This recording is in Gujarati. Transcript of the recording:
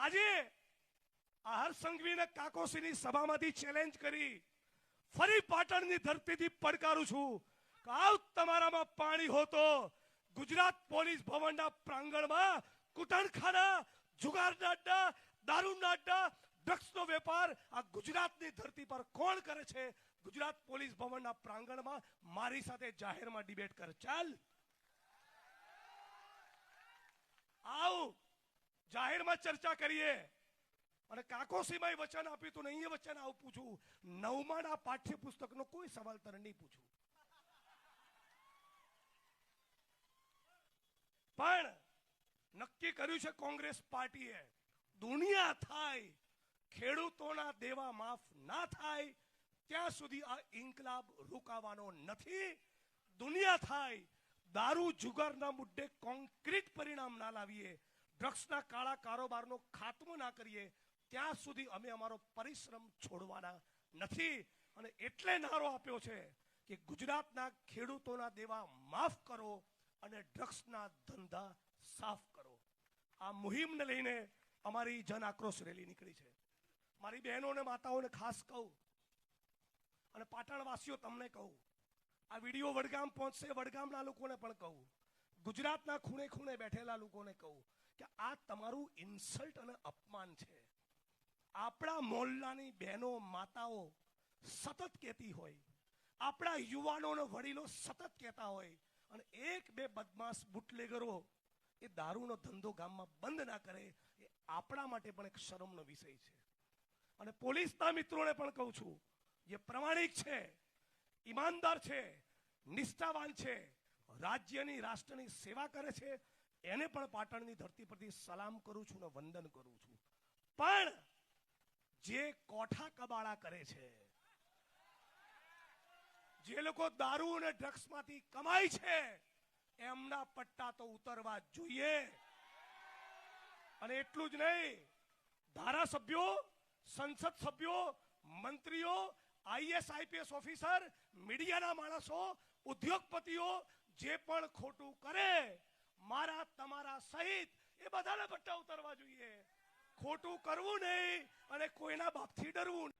આજે આહાર સંઘવીને કાકોસીની સભામાંથી ચેલેન્જ કરી ફરી પાટણની ધરતીથી પડકારું છું. કે આવ તમારામાં પાણી હોતો ગુજરાત પોલીસ ભવનના પ્રાંગણમાં કુટણખાના, જુગારના અડ્ડા, દારૂના અડ્ડા, ડ્રગ્સનો વેપાર આ ગુજરાતની ધરતી પર કોણ કરે છે? ગુજરાત પોલીસ ભવનના પ્રાંગણમાં મારી સાથે જાહેરમાં ડિબેટ કર. ચાલ. આવ. જાહેરમાં ચર્ચા કરીએ. અને કાકોસીમાં વચન આપ્યું તું નહીં એ વચન આવું પૂછું. નવમાના પાઠ્યપુસ્તકનો કોઈ સવાલ તને નહીં પૂછું. પણ નક્કી કર્યું છે કોંગ્રેસ પાર્ટીએ, દુનિયા થાય, ખેડૂતોના દેવા માફ ના થાય, ત્યાં સુધી આ ઇન્કલાબ રોકાવાનો નથી. દુનિયા થાય, દારૂ જુગારના મુદ્દે કોન્ક્રીટ પરિણામ ના લાવીએ. ડ્રગ્સના કાળા કારોબારનો ખાતમો ના કરીએ, ત્યાં સુધી અમે અમારો પરિશ્રમ છોડવાના નથી. અને એટલે નારો આપ્યો છે કે ગુજરાતના ખેડૂતોના દેવા માફ કરો અને ડ્રગ્સના ધંધા સાફ કરો. આ મુહિમને લઈને અમારી જન આક્રોશ રેલી નીકળી છે. મારી બહેનો અને માતાઓને ખાસ કહું અને પાટણવાસીઓ તમને કહું, આ વીડિયો વડગામ પહોંચશે, વડગામના લોકોને પણ કહું, ગુજરાતના ખૂણે ખૂણે બેઠેલા લોકોને કહું કે આ તમારું ઇન્સલ્ટ અને અપમાન છે. આપણા મોલ્લાની બહેનો, માતાઓ સતત કહેતી હોય. આપણા યુવાનો વડીલો સતત કહેતા હોય. અને એક બે બદમાશ બુટલેગરો એ દારૂનો ધંધો ગામમાં બંધ ના કરે, એ આપણા માટે પણ એક શરમનો વિષય છે. અને પોલીસના મિત્રોને પણ કહું છું, જે પ્રમાણિક છે, ઈમાનદાર છે, નિષ્ઠાવાન છે, રાજ્યની, રાષ્ટ્રની સેવા કરે છે એને પણ પાટણની ધરતી પરથી સલામ કરું છું ને વંદન કરું છું. પણ જે કોઠા કબાળા કરે છે, જે લોકો દારૂ અને ડ્રગ્સમાંથી કમાય છે, એમના પટ્ટા તો ઉતરવા જોઈએ. અને એટલું જ નહીં, ધારાસભ્યો, સંસદ સભ્યો, મંત્રીઓ, આઈએસ, આઈપીએસ ઓફિસર, મીડિયાના માણસો, ઉદ્યોગપતિઓ જે પણ ખોટું કરે મારા, તમારા સહિત એ બધાના પટ્ટા ઉતરવા જોઈએ ખોટું કરવું નહીં અને કોઈના બાપથી ડરવું.